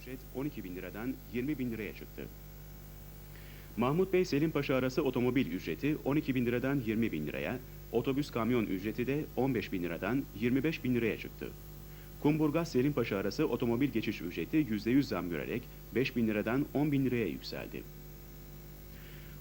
ücret 12 bin liradan 20 bin liraya çıktı. Mahmut Bey Selim Paşa arası otomobil ücreti 12 bin liradan 20 bin liraya, otobüs kamyon ücreti de 15 bin liradan 25 bin liraya çıktı. Kumburgaz Selim Paşa arası otomobil geçiş ücreti %100 zam görerek 5 bin liradan 10 bin liraya yükseldi.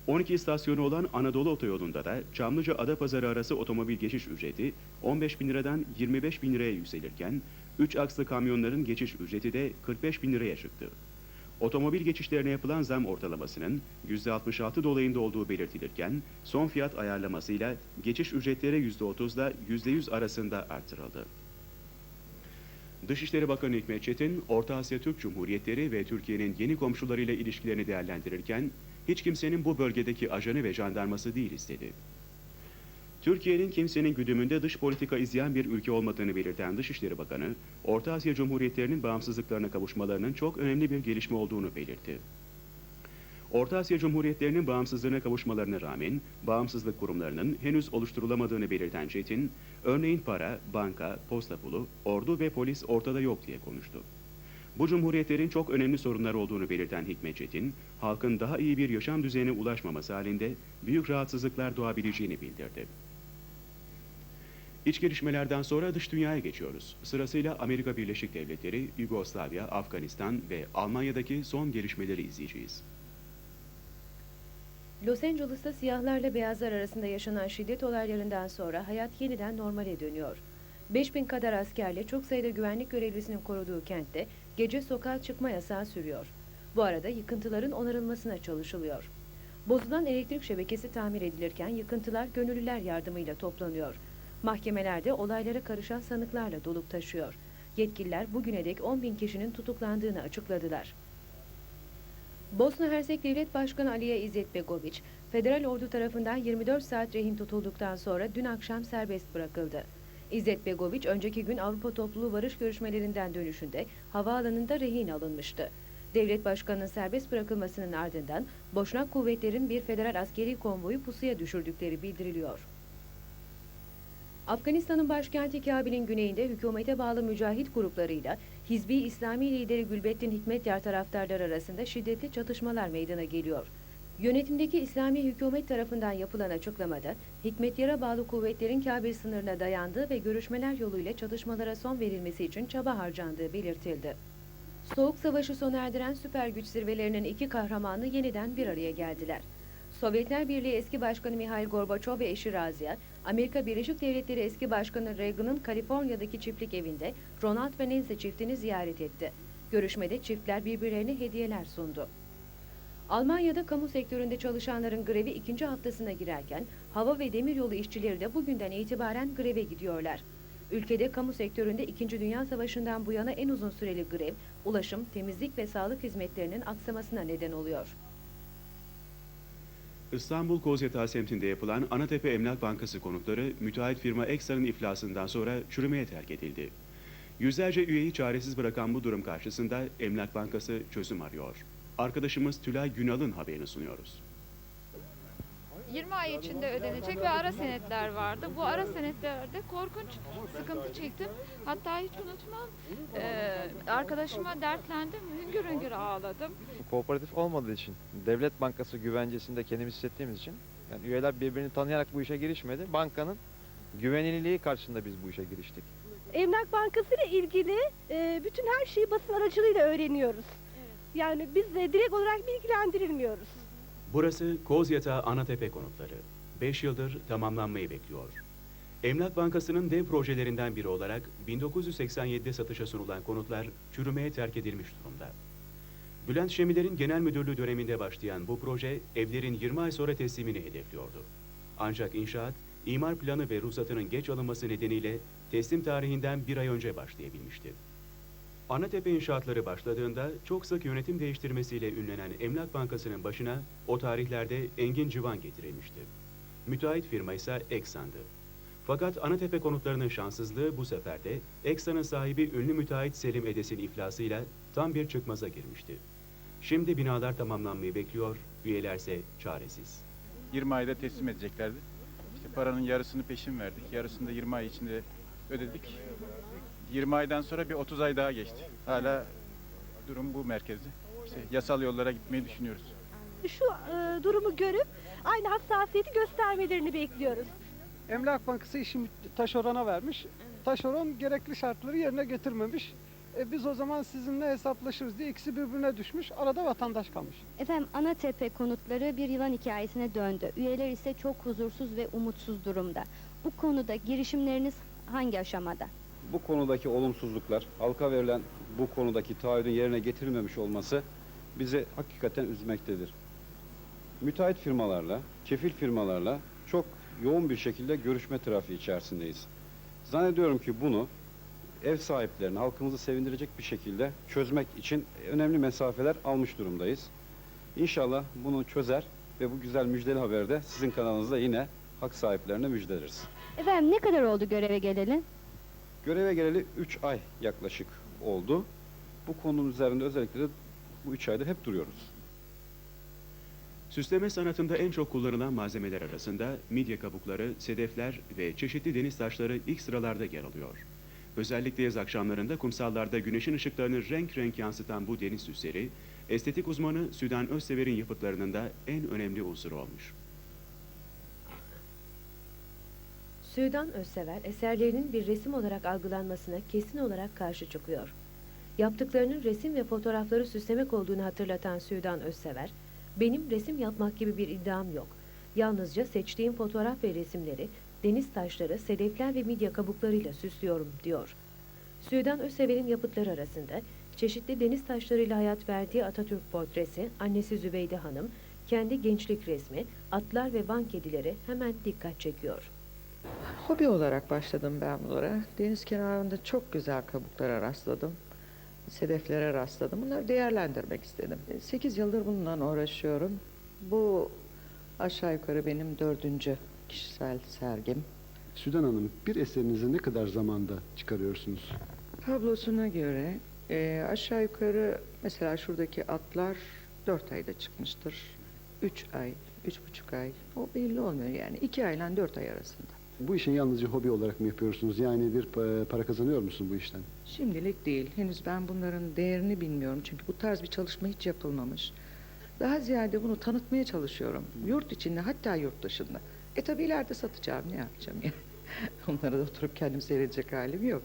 12 istasyonu olan Anadolu Otoyolu'nda da Çamlıca Adapazarı arası otomobil geçiş ücreti 15 bin liradan 25 bin liraya yükselirken 3 akslı kamyonların geçiş ücreti de 45 bin liraya çıktı. Otomobil geçişlerine yapılan zam ortalamasının %66 dolayında olduğu belirtilirken son fiyat ayarlamasıyla geçiş ücretleri %30 ile %100 arasında artırıldı. Dışişleri Bakanı Hikmet Çetin, Orta Asya Türk Cumhuriyetleri ve Türkiye'nin yeni komşularıyla ilişkilerini değerlendirirken, hiç kimsenin bu bölgedeki ajanı ve jandarması değiliz dedi. Türkiye'nin kimsenin güdümünde dış politika izleyen bir ülke olmadığını belirten Dışişleri Bakanı, Orta Asya Cumhuriyetlerinin bağımsızlıklarına kavuşmalarının çok önemli bir gelişme olduğunu belirtti. Orta Asya Cumhuriyetlerinin bağımsızlığına kavuşmalarına rağmen bağımsızlık kurumlarının henüz oluşturulamadığını belirten Çetin, örneğin para, banka, posta pulu, ordu ve polis ortada yok diye konuştu. Bu cumhuriyetlerin çok önemli sorunlar olduğunu belirten Hikmet Çetin, halkın daha iyi bir yaşam düzeyine ulaşmaması halinde büyük rahatsızlıklar doğabileceğini bildirdi. İç gelişmelerden sonra dış dünyaya geçiyoruz. Sırasıyla Amerika Birleşik Devletleri, Yugoslavya, Afganistan ve Almanya'daki son gelişmeleri izleyeceğiz. Los Angeles'ta siyahlarla beyazlar arasında yaşanan şiddet olaylarından sonra hayat yeniden normale dönüyor. 5000 kadar askerle çok sayıda güvenlik görevlisinin koruduğu kentte gece sokağa çıkma yasağı sürüyor. Bu arada yıkıntıların onarılmasına çalışılıyor. Bozulan elektrik şebekesi tamir edilirken yıkıntılar gönüllüler yardımıyla toplanıyor. Mahkemelerde olaylara karışan sanıklarla dolup taşıyor. Yetkililer bugüne dek 10 bin kişinin tutuklandığını açıkladılar. Bosna Hersek Devlet Başkanı Aliye İzzet Begoviç, federal ordu tarafından 24 saat rehin tutulduktan sonra dün akşam serbest bırakıldı. İzzet Begoviç önceki gün Avrupa Topluluğu varış görüşmelerinden dönüşünde havaalanında rehin alınmıştı. Devlet başkanının serbest bırakılmasının ardından Boşnak kuvvetlerin bir federal askeri konvoyu pusuya düşürdükleri bildiriliyor. Afganistan'ın başkenti Kabil'in güneyinde hükümete bağlı mücahit gruplarıyla Hizbi İslami lideri Gülbettin Hikmetyar taraftarlar arasında şiddetli çatışmalar meydana geliyor. Yönetimdeki İslami hükümet tarafından yapılan açıklamada Hikmetyar'a bağlı kuvvetlerin Kabil sınırına dayandığı ve görüşmeler yoluyla çatışmalara son verilmesi için çaba harcandığı belirtildi. Soğuk Savaşı sona erdiren süper güç zirvelerinin iki kahramanı yeniden bir araya geldiler. Sovyetler Birliği eski başkanı Mihail Gorbaçov ve eşi Razia, Amerika Birleşik Devletleri eski başkanı Reagan'ın Kaliforniya'daki çiftlik evinde Ronald ve Nancy çiftini ziyaret etti. Görüşmede çiftler birbirlerine hediyeler sundu. Almanya'da kamu sektöründe çalışanların grevi ikinci haftasına girerken hava ve demiryolu işçileri de bugünden itibaren greve gidiyorlar. Ülkede kamu sektöründe 2. Dünya Savaşı'ndan bu yana en uzun süreli grev, ulaşım, temizlik ve sağlık hizmetlerinin aksamasına neden oluyor. İstanbul Kozyatağı semtinde yapılan Anatepe Emlak Bankası konutları müteahhit firma Eksa'nın iflasından sonra çürümeye terk edildi. Yüzlerce üyeyi çaresiz bırakan bu durum karşısında Emlak Bankası çözüm arıyor. Arkadaşımız Tülay Günal'ın haberini sunuyoruz. 20 ay içinde ödenecek ve ara senetler vardı. Bu ara senetlerde korkunç sıkıntı çektim. Hatta hiç unutmam eee, arkadaşıma dertlendim, hüngür hüngür ağladım. Kooperatif olmadığı için, devlet bankası güvencesinde kendimizi hissettiğimiz için yani üyeler birbirini tanıyarak bu işe girişmedi. Bankanın güvenilirliği karşısında biz bu işe giriştik. Emlak Bankası ile ilgili e, bütün her şeyi basın aracılığıyla öğreniyoruz. Yani biz de direkt olarak bilgilendirilmiyoruz. Burası Kozyatağı Anatepe konutları. 5 yıldır tamamlanmayı bekliyor. Emlak Bankası'nın dev projelerinden biri olarak 1987'de satışa sunulan konutlar çürümeye terk edilmiş durumda. Bülent Şemiler'in genel müdürlüğü döneminde başlayan bu proje evlerin 20 ay sonra teslimini hedefliyordu. Ancak inşaat, imar planı ve ruhsatının geç alınması nedeniyle teslim tarihinden bir ay önce başlayabilmişti. Anatepe inşaatları başladığında çok sık yönetim değiştirmesiyle ünlenen Emlak Bankası'nın başına o tarihlerde Engin Civan getirilmişti. Müteahhit firma ise Eksan'dı. Fakat Anatepe konutlarının şanssızlığı bu sefer de Eksan'ın sahibi ünlü müteahhit Selim Edes'in iflasıyla tam bir çıkmaza girmişti. Şimdi binalar tamamlanmayı bekliyor, üyelerse çaresiz. 20 ayda teslim edeceklerdi. İşte paranın yarısını peşin verdik. Yarısını da 20 ay içinde ödedik. 20 aydan sonra bir 30 ay daha geçti. Hala durum bu merkezde. İşte yasal yollara gitmeyi düşünüyoruz. Şu e, durumu görüp aynı hassasiyeti göstermelerini bekliyoruz. Emlak Bankası işi taşerona vermiş. Taşeron gerekli şartları yerine getirmemiş. E biz o zaman sizinle hesaplaşırız diye ikisi birbirine düşmüş. Arada vatandaş kalmış. Efendim Anatepe konutları bir yılan hikayesine döndü. Üyeler ise çok huzursuz ve umutsuz durumda. Bu konuda girişimleriniz hangi aşamada? Bu konudaki olumsuzluklar, halka verilen bu konudaki taahhüdün yerine getirilmemiş olması bizi hakikaten üzmektedir. Müteahhit firmalarla, kefil firmalarla çok yoğun bir şekilde görüşme trafiği içerisindeyiz. Zannediyorum ki bunu ev sahiplerini, halkımızı sevindirecek bir şekilde çözmek için önemli mesafeler almış durumdayız. İnşallah bunu çözer ve bu güzel müjdeli haberi de sizin kanalınızda yine hak sahiplerine müjdeleriz. Efendim ne kadar oldu göreve geleli? Göreve geleli 3 ay yaklaşık oldu. Bu konunun üzerinde özellikle de bu 3 aydır hep duruyoruz. Süsleme sanatında en çok kullanılan malzemeler arasında midye kabukları, sedefler ve çeşitli deniz taşları ilk sıralarda yer alıyor. Özellikle yaz akşamlarında kumsallarda güneşin ışıklarını renk renk yansıtan bu deniz süsleri, estetik uzmanı Südan Özsever'in yapıtlarının da en önemli unsuru olmuş. Südan Özsever eserlerinin bir resim olarak algılanmasına kesin olarak karşı çıkıyor. Yaptıklarının resim ve fotoğrafları süslemek olduğunu hatırlatan Südan Özsever, benim resim yapmak gibi bir iddiam yok. Yalnızca seçtiğim fotoğraf ve resimleri deniz taşları, sedefler ve midye kabuklarıyla süslüyorum diyor. Südan Özsever'in yapıtları arasında çeşitli deniz taşlarıyla hayat verdiği Atatürk portresi, annesi Zübeyde Hanım, kendi gençlik resmi, atlar ve van kedileri hemen dikkat çekiyor. Hobi olarak başladım ben bunlara. Deniz kenarında çok güzel kabuklara rastladım. Sedeflere rastladım. Bunları değerlendirmek istedim. 8 yıldır bununla uğraşıyorum. Bu aşağı yukarı benim dördüncü kişisel sergim. Südan Hanım, bir eserinizi ne kadar zamanda çıkarıyorsunuz? Tablosuna göre e, aşağı yukarı mesela şuradaki atlar 4 ayda çıkmıştır. 3 ay, üç buçuk ay. O belli olmuyor yani. 2 ayla 4 ay arasında. Bu işi yalnızca hobi olarak mı yapıyorsunuz? Yani bir pa- para kazanıyor musun bu işten? Şimdilik değil. Henüz ben bunların değerini bilmiyorum. Çünkü bu tarz bir çalışma hiç yapılmamış. Daha ziyade bunu tanıtmaya çalışıyorum. Yurt içinde hatta yurt dışında. E tabi ileride satacağım. Ne yapacağım yani? Onlara da oturup kendim seyredecek halim yok.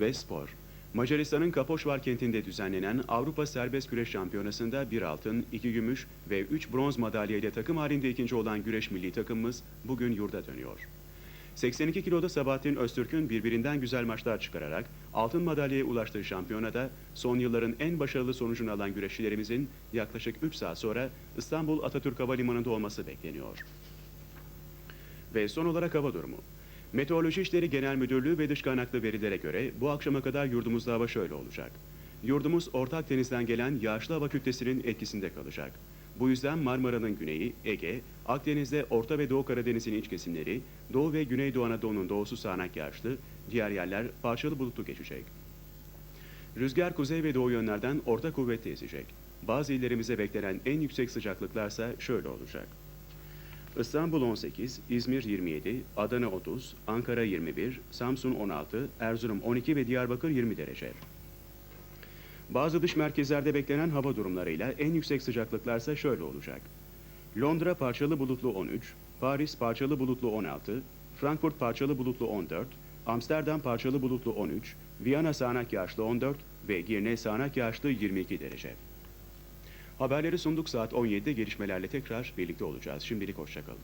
Ve spor. Macaristan'ın Kapoşvar kentinde düzenlenen Avrupa Serbest Güreş Şampiyonası'nda bir altın, iki gümüş ve üç bronz madalya ile takım halinde ikinci olan güreş milli takımımız bugün yurda dönüyor. 82 kiloda Sabahattin Öztürk'ün birbirinden güzel maçlar çıkararak altın madalyaya ulaştığı şampiyonada son yılların en başarılı sonucunu alan güreşçilerimizin yaklaşık 3 saat sonra İstanbul Atatürk Havalimanı'nda olması bekleniyor. Ve son olarak hava durumu. Meteoroloji İşleri Genel Müdürlüğü ve dış kaynaklı verilere göre bu akşama kadar yurdumuzda hava şöyle olacak. Yurdumuz Orta Akdeniz'den gelen yağışlı hava kütlesinin etkisinde kalacak. Bu yüzden Marmara'nın güneyi, Ege, Akdeniz'de Orta ve Doğu Karadeniz'in iç kesimleri, Doğu ve Güneydoğu Anadolu'nun doğusu sağanak yağışlı, diğer yerler parçalı bulutlu geçecek. Rüzgar kuzey ve doğu yönlerden orta kuvvetle esecek. Bazı illerimize beklenen en yüksek sıcaklıklarsa şöyle olacak. İstanbul 18, İzmir 27, Adana 30, Ankara 21, Samsun 16, Erzurum 12 ve Diyarbakır 20 derece. Bazı dış merkezlerde beklenen hava durumlarıyla en yüksek sıcaklıklarsa şöyle olacak. Londra parçalı bulutlu 13, Paris parçalı bulutlu 16, Frankfurt parçalı bulutlu 14, Amsterdam parçalı bulutlu 13, Viyana sağanak yağışlı 14 ve Girne sağanak yağışlı 22 derece. Haberleri sunduk saat 17'de gelişmelerle tekrar birlikte olacağız. Şimdilik hoşçakalın.